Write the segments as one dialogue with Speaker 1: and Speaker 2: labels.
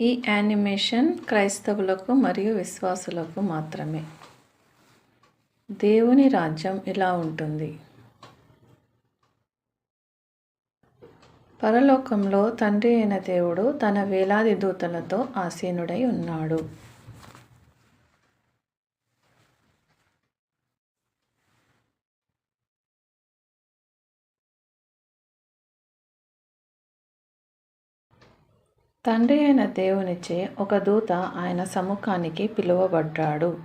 Speaker 1: ఈ యానిమేషన్ క్రైస్తవులకు మరియు విశ్వాసులకు మాత్రమే. దేవుని రాజ్యం ఇలా ఉంటుంది. పరలోకంలో తండ్రి అయిన దేవుడు తన వేలాది దూతలతో ఆసీనుడై ఉన్నాడు. తండ్రి అయిన దేవునిచే ఒక దూత ఆయన సముఖానికి పిలువబడ్డాడు.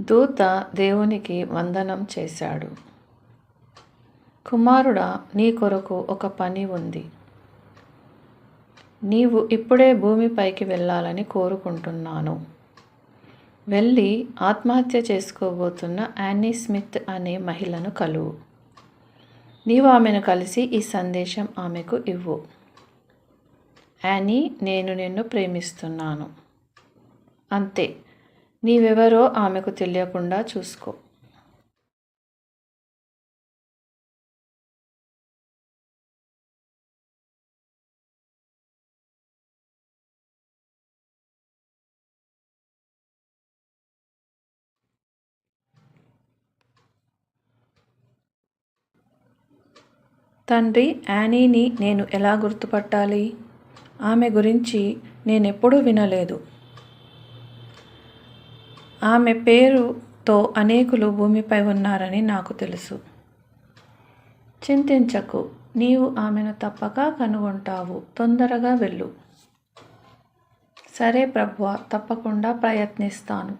Speaker 1: దూత దేవునికి వందనం చేశాడు. కుమారుడా నీ కొరకు ఒక పని ఉంది. నీవు ఇప్పుడే భూమిపైకి వెళ్ళాలని కోరుకుంటున్నాను. వెళ్ళి ఆత్మహత్య చేసుకోబోతున్న యానీ స్మిత్ అనే మహిళను కలువు. నీవు ఆమెను కలిసి ఈ సందేశం ఆమెకు ఇవ్వు. యానీ నేను నిన్ను ప్రేమిస్తున్నాను. అంతే. నీవెవరో ఆమెకు తెలియకుండా చూసుకో. తండ్రి యానీని నేను ఎలా గుర్తుపట్టాలి? ఆమె గురించి నేనెప్పుడూ వినలేదు. ఆమె పేరుతో అనేకులు భూమిపై ఉన్నారని నాకు తెలుసు. చింతించకు నీవు ఆమెను తప్పక కనుగొంటావు. తొందరగా వెళ్ళు. సరే ప్రభువ తప్పకుండా ప్రయత్నిస్తాను.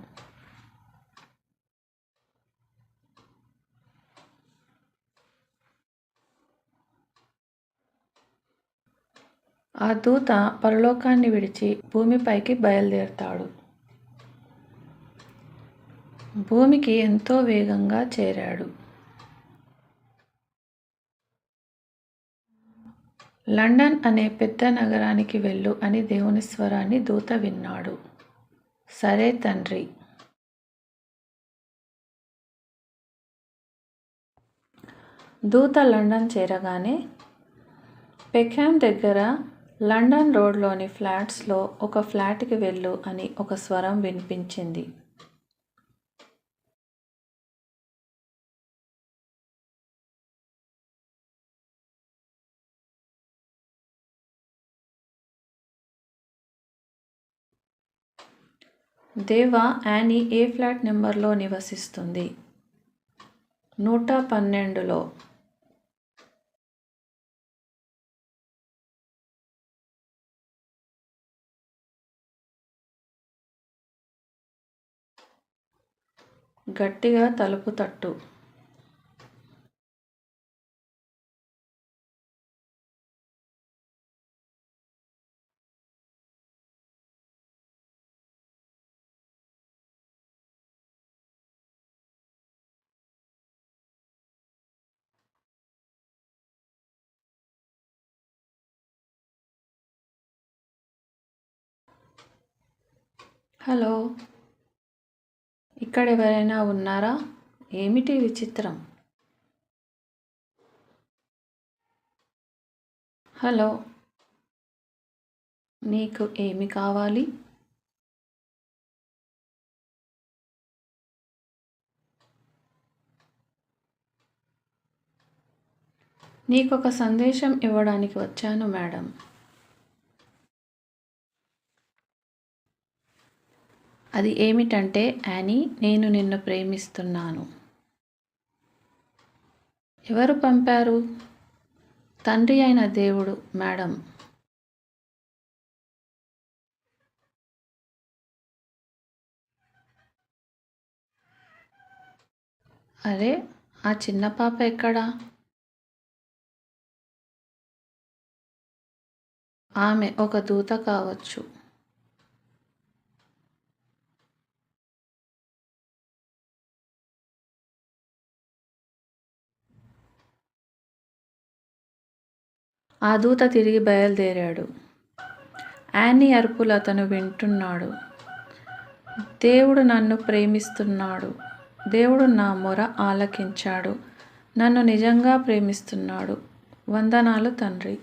Speaker 1: ఆ దూత పరలోకాన్ని విడిచి భూమిపైకి బయలుదేరుతాడు. భూమికి ఎంతో వేగంగా చేరాడు. లండన్ అనే పెద్ద నగరానికి వెళ్ళు అని దేవుని స్వరాన్ని దూత విన్నాడు. సరే తండ్రి. దూత లండన్ చేరగానే పెకామ్ దగ్గర లండన్ రోడ్లోని ఫ్లాట్స్లో ఒక ఫ్లాట్కి వెళ్ళు అని ఒక స్వరం వినిపించింది. దేవా యానీ ఏ ఫ్లాట్ నెంబర్లో నివసిస్తుంది? నూట పన్నెండులో. గట్టిగా తలుపు తట్టు. హలో ఇక్కడ ఎవరైనా ఉన్నారా? ఏమిటి విచిత్రం? హలో నీకు ఏమి కావాలి? నీకొక సందేశం ఇవ్వడానికి వచ్చాను మేడం. అది ఏమిటంటే యానీ నేను నిన్ను ప్రేమిస్తున్నాను. ఎవరు పంపారు? తండ్రి అయిన దేవుడు మేడం. అరే ఆ చిన్న పాప ఎక్కడా? ఆమె ఒక దూత కావచ్చు. ఆ దూత తిరిగి బయలుదేరాడు. యానీ అరుపులు అతను వింటున్నాడు. దేవుడు నన్ను ప్రేమిస్తున్నాడు. దేవుడు నా మొర ఆలకించాడు. నన్ను నిజంగా ప్రేమిస్తున్నాడు. వందనాలు తండ్రి.